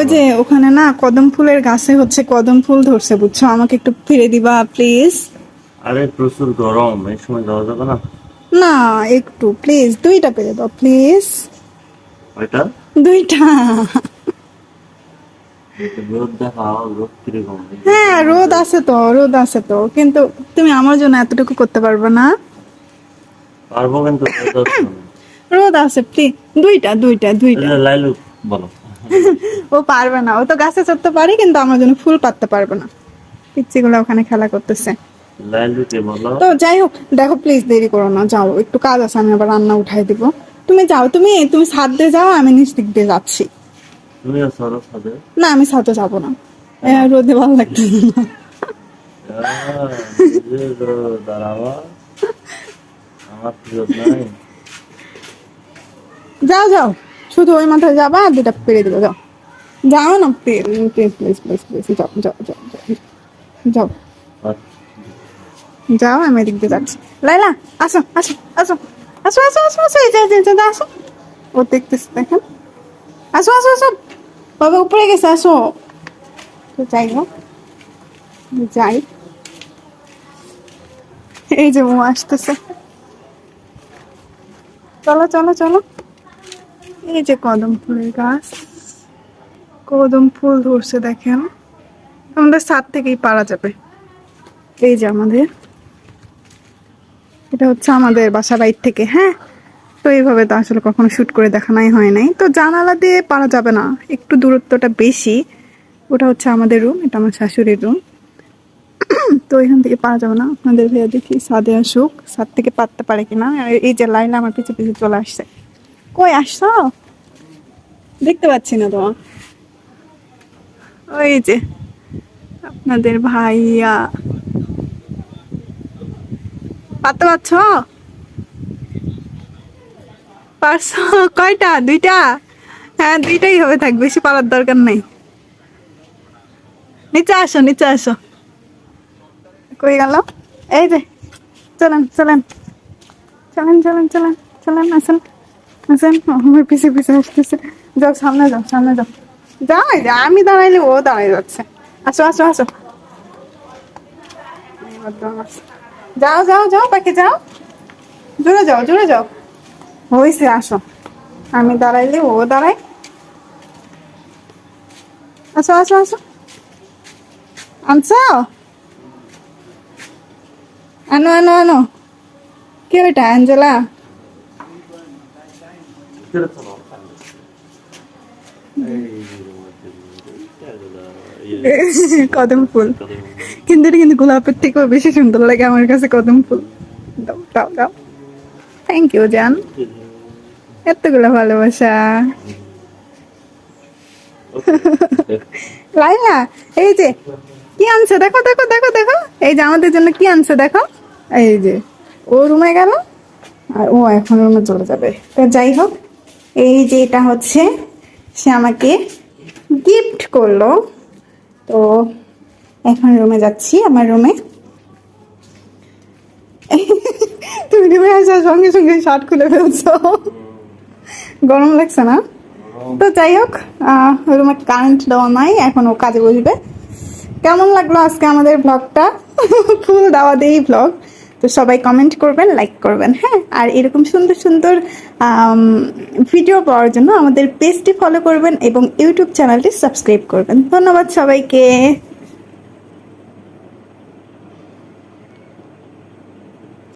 ওই যে ওখানে না কদম ফুলের গাছে হচ্ছে কদম ফুল ধরছে বুঝছ? আমাকে একটু ফিরে দিবা প্লিজ আরে প্রচুর গরম এই সময় যাওয়া যাবে না? না একটু প্লিজ দুইটা পেরে দাও প্লিজ ওইটা? দুইটা। হ্যাঁ রোদ আছে তো রোদ আছে তো কিন্তু তুমি আমার জন্য এতটুকু করতে পারবে না। পারব কিন্তু রোদ আছে। না। রোদ আছে প্লিজ দুইটা দুইটা দুইটা। লাইলু বলো। ও পারবে না। ও তো গাছে চড়তে পারে কিন্তু আমার জন্য ফুল পাততে পারবে না। পিচ্ছিগুলো ওখানে খেলা করতেছে। তো যাই হোক দেখো প্লিজ দেরি করো না যাও। একটু কাজ আছে আমি আবার রান্না উঠাই দিব। তুমি যাও তুমি তুমি ছাদ দিয়ে যাও আমি নিচ দিক দিয়ে যাচ্ছি। না আমি ছাদে যাব না। রোদে ভালো না। নাই। যাও যাও। শুধু ওই মাথায় যাবা আর দুটা পেরে দিবে যাও। যাও না প্লিজ প্লিজ প্লিজ প্লিজ যাও যাও যাও যাও যাও। আমি এদিক দিয়ে যাচ্ছি। লাইলা আসো আসো আসো আসো আসো আসো আসো এই যে, আসো। ও দেখতেছে দেখেন। আসো আসো আসো। বাবা উপরে গেছে আসো। তো যাই হোক যাই। এই যে ও আসতেছে। চলো চলো চলো। এই যে কদম ফুলের গাছ, কদম ফুল ধরছে দেখেন। আমাদের ছাদ থেকেই পারা যাবে। এই যে আমাদের। এটা হচ্ছে আমাদের বাসা বাইর থেকে হ্যাঁ? তো এইভাবে তো আসলে কখনো শ্যুট করে দেখানোই হয় নাই। তো জানালা দিয়ে পারা যাবে না, একটু দূরত্বটা বেশি। ওটা হচ্ছে আমাদের রুম এটা আমার শাশুড়ির রুম তো এখান থেকে পারা যাবে না। আপনাদের ভাইয়া দেখি সাদে আসুক সাদ থেকে পারতে পারে কিনা। এই যে লাইলা আমার পিছু পিছু চলে আসছে। কই, আসছো? দেখতে পাচ্ছি না তোমার ওই যে, আপনাদের ভাইয়া। পারতে পারছ? পারছ? কয়টা? দুইটা? হ্যাঁ দুইটাই হবে থাক, বেশি পারার দরকার নেই। নিচে আসো নিচে আসো। কই গেল? এই যে, চলেন চলেন। চলেন চলেন চলেন চলেন, আসেন। আসেন আমার পিছে পিছে আসতেছে যাও সামনে যাও সামনে যাও। এই যে, আমি দাঁড়াইলে ও দাঁড়াই যাচ্ছে। আসো আসো আসো। যাও যাও যাও পাখি যাও। জোরে যাও জোরে যাও। হয়েছে আসো। আমি দাঁড়াইলে ও দাঁড়াই আসো আসো আসো। আনছো? আনো আনো আনো। কে ওইটা অ্যাঞ্জেলা? কদম ফুল। কিন্তু এটা কিন্তু গোলাপের থেকেও বেশি সুন্দর লাগে আমার কাছে কদম ফুল। দাও দাও দাও। থ্যাংক ইউ জান এতগুলো ভালোবাসা। লাইলা এই যে কি আনছে? দেখো দেখো দেখো দেখো। এই যে আমাদের জন্য কি আনছে দেখো। এই যে ও রুমে গেল আর ও এখন রুমে চলে যাবে। তো যাই হোক এই যে এটা হচ্ছে সে আমাকে গিফট করল। তো এখন রুমে যাচ্ছি আমার রুমে তুমি রুমে আসার সঙ্গে সঙ্গে শার্ট খুলে ফেলছো। গরম লাগছে না? তো যাই হোক রুমে কারেন্ট দেওয়া নাই এখন ও কাজে বসবে। কেমন লাগল আজকে আমাদের ব্লগটা ফুল দেওয়া দেই ব্লগ তো সবাই কমেন্ট করবেন লাইক করবেন হ্যাঁ? আর এরকম সুন্দর সুন্দর ভিডিও পাওয়ার জন্য আমাদের পেজটি ফলো করবেন এবং ইউটিউব চ্যানেলটি সাবস্ক্রাইব করবেন। ধন্যবাদ সবাইকে।